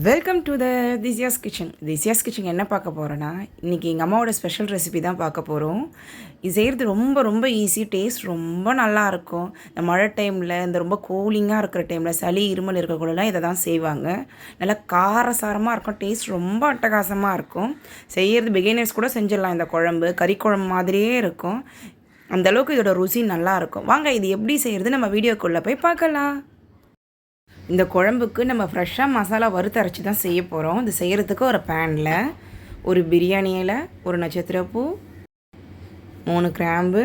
Welcome to the Thisiya's kitchen Thisiya's kitchen என்ன பார்க்க போகிறோன்னா இன்றைக்கி எங்கள் அம்மாவோட ஸ்பெஷல் ரெசிபி தான் பார்க்க போகிறோம் இது செய்கிறது ரொம்ப ரொம்ப ஈஸி டேஸ்ட் ரொம்ப நல்லா இருக்கும். இந்த மழை டைமில் இந்த ரொம்ப கூலிங்காக இருக்கிற டைமில் சளி இருமல் இருக்கக்குள்ளலாம் இதை தான் செய்வாங்க. நல்லா காரசாரமாக இருக்கும். டேஸ்ட் ரொம்ப அட்டகாசமாக இருக்கும். செய்கிறது பிகினர்ஸ் கூட செஞ்சிடலாம். இந்த குழம்பு கறி குழம்பு மாதிரியே இருக்கும். அந்த அளவுக்கு இதோட ருசி நல்லா இருக்கும். வாங்க இது எப்படி செய்கிறது நம்ம வீடியோக்குள்ளே போய் பார்க்கலாம். இந்த குழம்புக்கு நம்ம ஃப்ரெஷ்ஷாக மசாலா வறுத்து அரைச்சி தான் செய்ய போகிறோம் இது செய்கிறதுக்கு ஒரு பேனில் ஒரு பிரியாணி இலை ஒரு நட்சத்திரப்பூ மூணு கிராம்பு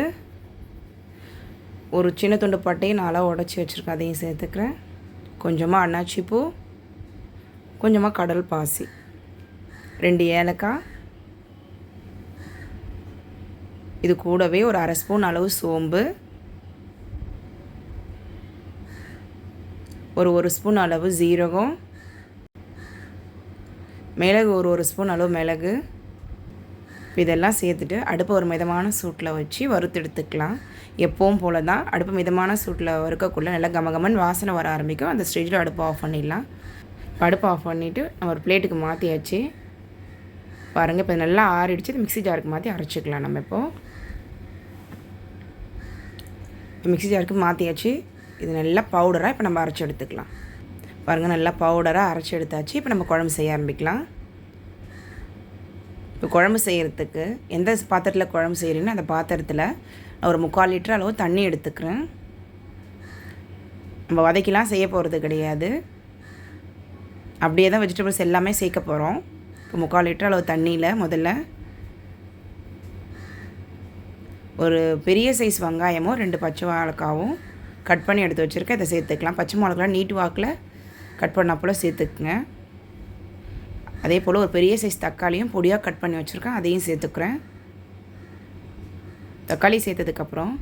ஒரு சின்ன துண்டு பட்டையை நல்லா உடச்சி வச்சுருக்கேன். அதையும் சேர்த்துக்கிறேன். கொஞ்சமாக அன்னாச்சி பூ கொஞ்சமாக கடல் பாசி ரெண்டு ஏலக்காய் இது கூடவே ஒரு அரை ஸ்பூன் அளவு சோம்பு ஒரு ஒரு ஸ்பூன் அளவு ஜீரகம். மிளகு ஒரு ஒரு ஸ்பூன் அளவு மிளகு. இதெல்லாம் சேர்த்துட்டு அடுப்பை ஒரு மிதமான சூட்டில் வச்சு வறுத்தெடுத்துக்கலாம். எப்போவும் எப்பவும் போல தான் அடுப்பு மிதமான சூட்டில் வறுக்கக்குள்ளே நல்லா கமகமன் வாசனை வர ஆரம்பிக்கும். அந்த ஸ்டேஜில் அடுப்பு ஆஃப் பண்ணிடலாம். அடுப்பு ஆஃப் பண்ணிவிட்டு நம்ம ஒரு பிளேட்டுக்கு மாற்றியாச்சு பாருங்கள் இப்போ நல்லா ஆறிடுச்சு. மிக்ஸி ஜாருக்கு மாற்றி அரைச்சிக்கலாம் நம்ம இப்போது மிக்ஸி ஜாருக்கு மாற்றியாச்சு இது நல்லா பவுடராக இப்போ நம்ம அரைச்சி எடுத்துக்கலாம். பாருங்கள் நல்லா பவுடராக அரைச்சி எடுத்தாச்சு. இப்போ நம்ம குழம்பு செய்ய ஆரம்பிக்கலாம். இப்போ குழம்பு செய்கிறதுக்கு எந்த பாத்திரத்தில் குழம்பு செய்கிறீங்கன்னா அந்த பாத்திரத்தில் ஒரு முக்கால் லிட்டர் அளவு தண்ணி எடுத்துக்கிறேன். நம்ம வதக்கிலாம் செய்ய போகிறது கிடையாது. அப்படியே தான் வெஜிடபிள்ஸ் எல்லாமே சேர்க்க போகிறோம் இப்போ முக்கால் லிட்டர் அளவு தண்ணியில் முதல்ல ஒரு பெரிய சைஸ் வெங்காயமும் ரெண்டு பச்சை வாழைக்காவும் கட் பண்ணி எடுத்து வச்சுருக்கேன். இதை சேர்த்துக்கலாம். பச்சை மிளகாலாம் நீட் வாக்கில் கட் பண்ணப்போல் சேர்த்துக்குங்க. அதே போல் ஒரு பெரிய சைஸ் தக்காளியும் பொடியாக கட் பண்ணி வச்சுருக்கேன். அதையும் சேர்த்துக்கிறேன். தக்காளி சேர்த்ததுக்கப்புறம்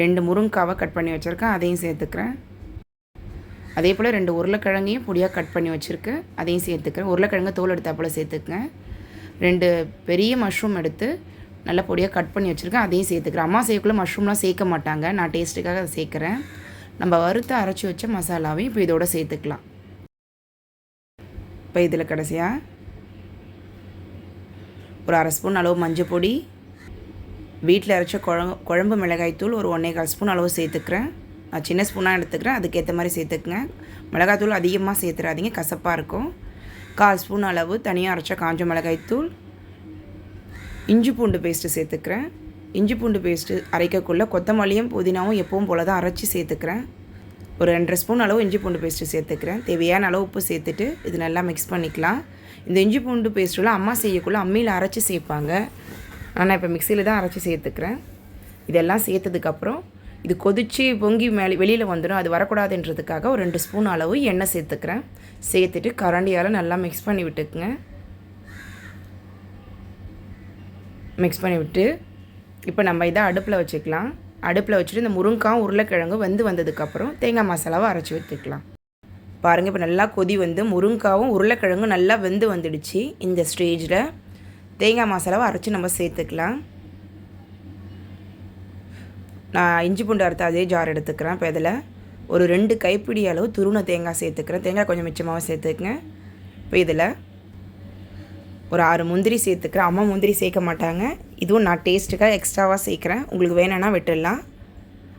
ரெண்டு முருங்காவை கட் பண்ணி வச்சுருக்கேன். அதையும் சேர்த்துக்கிறேன். அதே போல் ரெண்டு உருளைக்கிழங்கையும் பொடியாக கட் பண்ணி வச்சுருக்கேன் அதையும் சேர்த்துக்கிறேன். உருளைக்கிழங்கு தோல் எடுத்தால் போல் சேர்த்துக்குங்க. ரெண்டு பெரிய மஷ்ரூம் எடுத்து நல்ல பொடியாக கட் பண்ணி வச்சுருக்கேன். அதையும் சேர்த்துக்கிறேன். அம்மா செய்யக்குள்ளே மஷ்ரூம்லாம் சேர்க்க மாட்டாங்க. நான் டேஸ்ட்டுக்காக அதை சேர்க்குறேன். நம்ம வறுத்து அரைச்சி வச்ச மசாலாவையும் இப்போ இதோட சேர்த்துக்கலாம். இப்போ இதில் கடைசியாக ஒரு அரை ஸ்பூன் அளவு மஞ்சள் பொடி வீட்டில் அரைச்ச குழம்பு குழம்பு மிளகாய்த்தூள் ஒரு ஒன்றே கால் ஸ்பூன் அளவு சேர்த்துக்கிறேன். நான் சின்ன ஸ்பூனாக எடுத்துக்கிறேன். அதுக்கேற்ற மாதிரி சேர்த்துக்குங்க. மிளகாய்த்தூள் அதிகமாக சேர்த்துறாதீங்க. கசப்பாக இருக்கும். கால் ஸ்பூன் அளவு தனியாக அரைச்ச காஞ்ச மிளகாய்த்தூள் இஞ்சி பூண்டு பேஸ்ட்டு சேர்த்துக்கிறேன். இஞ்சி பூண்டு பேஸ்ட்டு அரைக்கக்குள்ளே கொத்தமல்லியும் புதினாவும் எப்பவும் போல் தான் அரைச்சி சேர்த்துக்கிறேன். ஒரு ரெண்டரை ஸ்பூன் அளவு இஞ்சி பூண்டு பேஸ்ட்டு சேர்த்துக்கிறேன். தேவையான அளவு உப்பு சேர்த்துட்டு இது நல்லா மிக்ஸ் பண்ணிக்கலாம். இந்த இஞ்சி பூண்டு பேஸ்ட்டுலாம் அம்மா செய்யக்குள்ளே அம்மியில் அரைச்சி சேர்ப்பாங்க. ஆனால் இப்போ மிக்சியில் தான் அரைச்சி சேர்த்துக்கிறேன். இதெல்லாம் சேர்த்ததுக்கப்புறம் இது கொதித்து பொங்கி மேலே வெளியில் வந்துடும் அது வரக்கூடாதுன்றதுக்காக ஒரு ரெண்டு ஸ்பூன் அளவு எண்ணெய் சேர்த்துக்கிறேன். சேர்த்துட்டு கரண்டியால் நல்லா மிக்ஸ் பண்ணி விட்டுக்குங்க. மிக்ஸ் பண்ணி விட்டு இப்போ நம்ம இதை அடுப்பில் வச்சுக்கலாம். அடுப்பில் வச்சுட்டு இந்த முருங்காய் உருளைக்கிழங்கு வந்து வந்ததுக்கப்புறம் தேங்காய் மசாலாவை அரைச்சி வச்சுக்கலாம் பாருங்கள் இப்போ நல்லா கொதி வந்து முருங்காவும் உருளைக்கிழங்கும் நல்லா வெந்து வந்துடுச்சு. இந்த ஸ்டேஜில் தேங்காய் மசாலாவை அரைச்சி நம்ம சேர்த்துக்கலாம். நான் இஞ்சி பூண்டு அறுத்த அதே ஜார் எடுத்துக்கிறேன். இப்போ இதில் ஒரு ரெண்டு கைப்பிடி அளவு துருண தேங்காய் சேர்த்துக்கிறேன். தேங்காய் கொஞ்சம் மிச்சமாக சேர்த்துக்குங்க. இப்போ இதில் ஒரு ஆறு முந்திரி சேர்த்துக்கிறேன். அம்மா முந்திரி சேர்க்க மாட்டாங்க. இதுவும் நான் டேஸ்ட்டுக்காக எக்ஸ்ட்ராவாக சேர்க்குறேன். உங்களுக்கு வேணும்னா விட்டுடலாம்.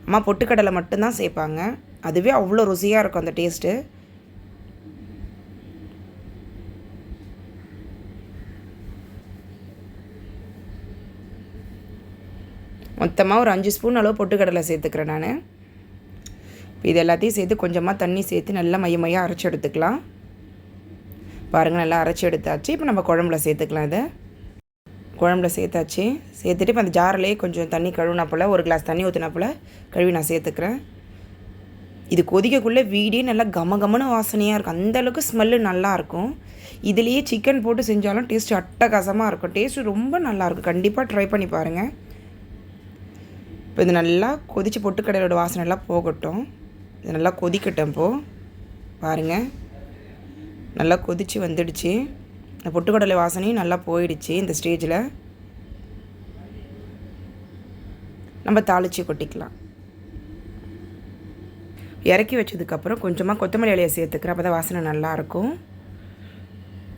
அம்மா பொட்டுக்கடலை மட்டும்தான் சேர்ப்பாங்க. அதுவே அவ்வளோ ருசியாக இருக்கும் அந்த டேஸ்ட்டு. மொத்தமாக ஒரு அஞ்சு ஸ்பூன் அளவு பொட்டுக்கடலை சேர்த்துக்கிறேன் நான். இது எல்லாத்தையும் சேர்த்து கொஞ்சமாக தண்ணி சேர்த்து நல்லா மைய மையாக அரைச்சி எடுத்துக்கலாம். பாருங்கள் நல்லா அரைச்சி எடுத்தாச்சு. இப்போ நம்ம குழம்புல சேர்த்துக்கலாம் இதை. குழம்புல சேர்த்தாச்சு. சேர்த்துட்டு இப்போ அந்த ஜாரிலே கொஞ்சம் தண்ணி கழுவினா போல் ஒரு கிளாஸ் தண்ணி ஊற்றினா போல் கழுவி நான் சேர்த்துக்கிறேன். இது கொதிக்கக்குள்ளே வீடே நல்லா கம கமன வாசனையாக இருக்கும். அந்தளவுக்கு ஸ்மெல்லு நல்லாயிருக்கும் இதுலேயே சிக்கன் போட்டு செஞ்சாலும் டேஸ்ட் அட்டகாசமாக இருக்கும். டேஸ்ட்டு ரொம்ப நல்லாயிருக்கும் கண்டிப்பாக ட்ரை பண்ணி பாருங்கள் இப்போ இது நல்லா கொதித்து பொட்டுக்கடையோட வாசனை எல்லாம் போகட்டும். இது நல்லா கொதிக்கட்டும் இப்போது பாருங்கள் நல்லா கொதித்து வந்துடுச்சு. இந்த பொட்டுக்கடலை வாசனையும் நல்லா போயிடுச்சு இந்த ஸ்டேஜில். நம்ம தாளித்து கொட்டிக்கலாம். இறக்கி வச்சதுக்கப்புறம் கொஞ்சமாக கொத்தமல்லி இலையை சேர்த்துக்கிறேன். அப்போ தான் வாசனை நல்லாயிருக்கும்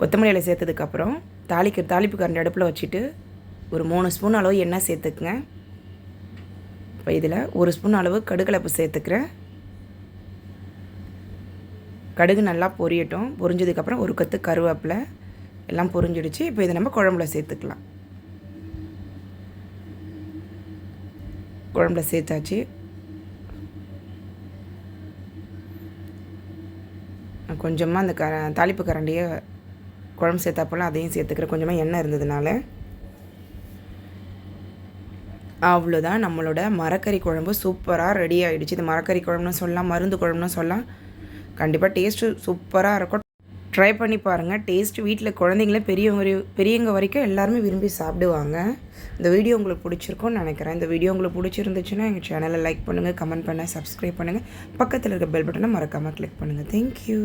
கொத்தமல்லி இலை சேர்த்ததுக்கப்புறம் தாளிக்க தாளிப்பு கரண்டி அடுப்பில் வச்சுட்டு ஒரு மூணு ஸ்பூன் அளவு எண்ணெய் சேர்த்துக்குங்க. இப்போ இதில் ஒரு ஸ்பூன் அளவு கடுகலப்பு சேர்த்துக்கிறேன். கடுகு நல்லா பொரியட்டும். பொரிஞ்சதுக்கப்புறம் ஒரு கத்து கருவேப்பிலை எல்லாம் பொரிஞ்சிடுச்சு. இப்போ இதை நம்ம குழம்புல சேர்த்துக்கலாம். குழம்புல சேர்த்தாச்சு. கொஞ்சமாக அந்த க தாளிப்பு கரண்டியை குழம்பு சேர்த்தாப்போல அதையும் சேர்த்துக்கிறேன். கொஞ்சமாக எண்ணெய் இருந்ததுனால. அவ்வளோதான் நம்மளோட மரக்கறி குழம்பு. சூப்பராக ரெடி ஆகிடுச்சு இது மரக்கறி குழம்புன்னு சொல்லலாம் மருந்து குழம்புன்னு சொல்லலாம். கண்டிப்பாக டேஸ்ட்டு சூப்பராக இருக்கும். ட்ரை பண்ணி பாருங்கள் டேஸ்ட் வீட்டில் குழந்தைங்களே பெரியவங்க பெரியவங்க வரைக்கும் எல்லாருமே விரும்பி சாப்பிடுவாங்க. இந்த வீடியோ உங்களுக்கு பிடிச்சிருக்கும்னு நினைக்கிறேன். இந்த வீடியோ உங்களுக்கு பிடிச்சிருந்துச்சுன்னா எங்கள் சேனலை லைக் பண்ணுங்கள் கமெண்ட் பண்ண சப்ஸ்கிரைப் பண்ணுங்கள் பக்கத்தில் இருக்க பெல் பட்டனை மறக்காமல் கிளிக் பண்ணுங்கள் தேங்க்யூ